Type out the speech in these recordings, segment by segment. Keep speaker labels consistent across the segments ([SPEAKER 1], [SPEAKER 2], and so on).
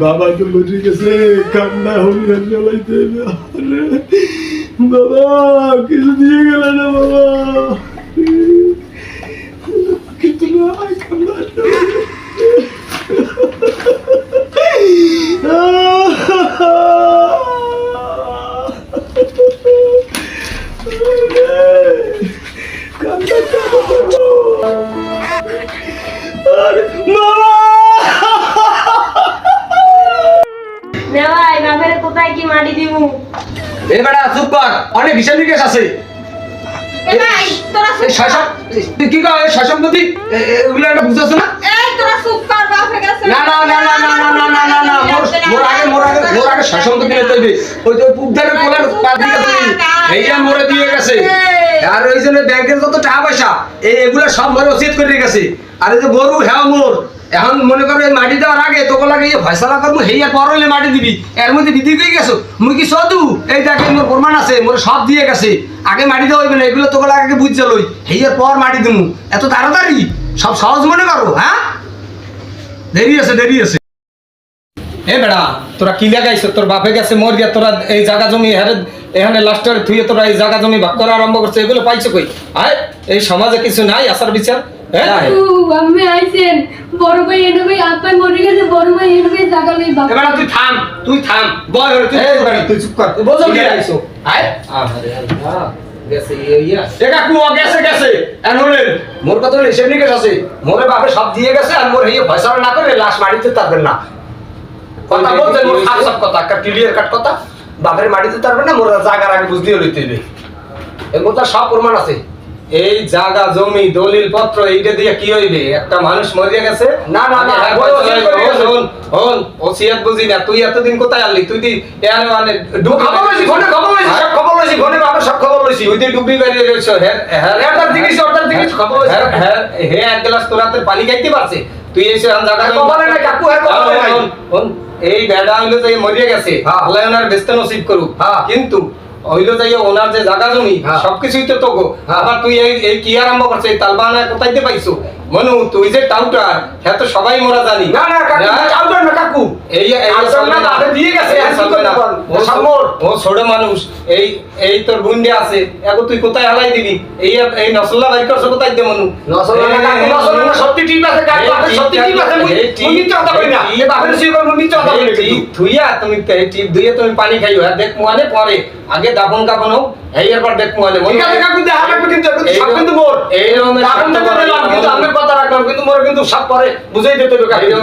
[SPEAKER 1] বাবা
[SPEAKER 2] তো বসে গেছে কান্না হরিণ জ্বালাইতে বাবা কিছু দিয়ে গেল না বাবা।
[SPEAKER 1] নেওয়াই বাপের কোথায় কি মাটি দিমু
[SPEAKER 3] এ বেটা চুপ কর অনেক হিসাব নিকেশ আছে
[SPEAKER 1] এ ভাই তোরা
[SPEAKER 3] এই
[SPEAKER 1] চুপ কর।
[SPEAKER 3] তুই কি কর সম্পত্তি এ- এ- এগুলো একটা বুঝতেছ না
[SPEAKER 1] এই তোরা চুপ কর বাপে গেছে
[SPEAKER 3] না না না না না না না না না না মোর মোর আগে মোর আগে মোর আগে সম্পত্তি নিতে হইবে ওই তো পুবদারের কোলার দিয়ে গেছে এইয়া মোরে দিয়ে গেছে আর ওই জন্য ব্যাংকের টাকা পয়সা? এগুলো সব মোরে ওসিয়ত করে রেখেছে। আর এই যে গরু হ্যাঁ মোর, এখন মনে করো মাটি দেওয়ার আগে তোকে লাগে ফয়সালা করব হেইয়া পর হইলে মাটি দিবি। এর মধ্যে বিধি হয়ে গেছো? মুই কি সদু? এই দেখে মোর প্রমাণ আছে, মোর সব দিয়ে গেছে। আগে মাটি দেওয়া হইবে না, এগুলো তোকে আগে বুঝছে লই। হেইয়ার পর মাটি দিমু। এত তাড়াতাড়ি? সব সহজ মনে করো হ্যাঁ? দেরি আছে দেরি আছে। এ বেড়া তোরা কি লাগাইছ তোর বাপে গেছে মর গিয়া তোরা এই জায়গা জমি হারে এখানে লাস্টার থুয়ে তোরা এই জায়গা জমি ভাগ করা আরম্ভ করছে এগুলো পাইছো কই? আয় এই সমাজে কিছু নাই আসার বিচার হ্যাঁ?
[SPEAKER 4] আমি আইছেন। বড় ভাই এনে ভাই আপাই মরে গেছে বড় ভাই এনে ভাই জাগা লই বাবা
[SPEAKER 3] এবার তুই থাম তুই থাম বয় হরে তুই তুই চুপ কর বোঝো কি আইছো? আয়। আরে আল্লাহ গেছে ইয়া। এ কাকু গেছে গেছে। আর হলেন। মোর কত হিসেব নিকেশ আছে। মোরে বাপে সব দিয়ে গেছে আর মোর ফয়সালা না করে লাশ মাটিতে তাদের না। কথা বলতে মোর কথা একটা ক্লিয়ার কাট কথা। বাপের মাটিতে তারবেন না মোর জায়গার আগে বুঝ দিয়ে লইতে হইবে। এর মধ্যে সব প্রমাণ আছে। এই জায়গা জমি দলিল পত্র এইটা দিয়ে কি হইবে? একটা মানুষ মরে গেছে? না না না হন ওসিয়াত বুঝি না তুই এতদিন কোথায় আনলি? তুই এখানে মানে খবর লইছি ফোনে খবর লইছি সব খবর লইছি ফোনে বাবা সব খবর লইছি। ওই দিন ডুবি বেরিয়ে রইছ হ্যাঁ হ্যাঁ। অর্ডার দিছিস অর্ডার দিছিস খবর লইছি। হ্যাঁ হে এক গ্লাস তোর হাতে পানি খাইতে পারছে? তুই এসে আন জায়গা কপালে নাই কাকু হ্যাঁ কপালে নাই। এই বেড়া হইল যে মরিয়ে গেছে আল্লাহ ওনার বেস্ত নসিব করুক। কিন্তু হইল যাই ওনার যে জায়গা জমি সবকিছুই তো তোগো। আবার তুই এই এই কি আরম্ভ করছে এই কোথায় কোথাইতে পাইছো? মনু তুই যে টাউটার হ্যাঁ তো সবাই মোরা জানি। না না কাকু টাউটার না কাকু। এই এই আসল না বাপে দিয়ে গেছে ও ছোট মানুষ। এই এই তোর বুন্ডে আছে। এখন তুই কোথায় হালাই দিবি? এই এই নসল্লা বাইর করছ কোথায় দে মনু? নসল্লা না কাকু নসল্লা না সত্যি ঠিক আছে সত্যি ঠিক আছে মুই মিথ্যা কই না। এ বাপের সুই কই মিথ্যা কথা কই না থুইয়া তুমি টিপ পানি খাইও। আর দেখ মুয়ানে পরে। আগে দাফন কাফন হোক এই এরপর দেখ মুয়ানে। ঠিক আছে কাকু দেখা রাখবে কিন্তু সব কিন্তু মোর। এই তো কিন্তু কিন্তু মোর কিন্তু পরে বুঝাই দিতে এই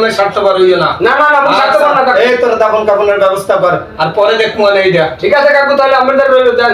[SPEAKER 3] না। না না না আমি স্বার্থপর না এই তোর দাফন কাফনের ব্যবস্থা কর। আর পরে দেখ এইটা ঠিক আছে কাকু তাহলে আমাদের রইল দেন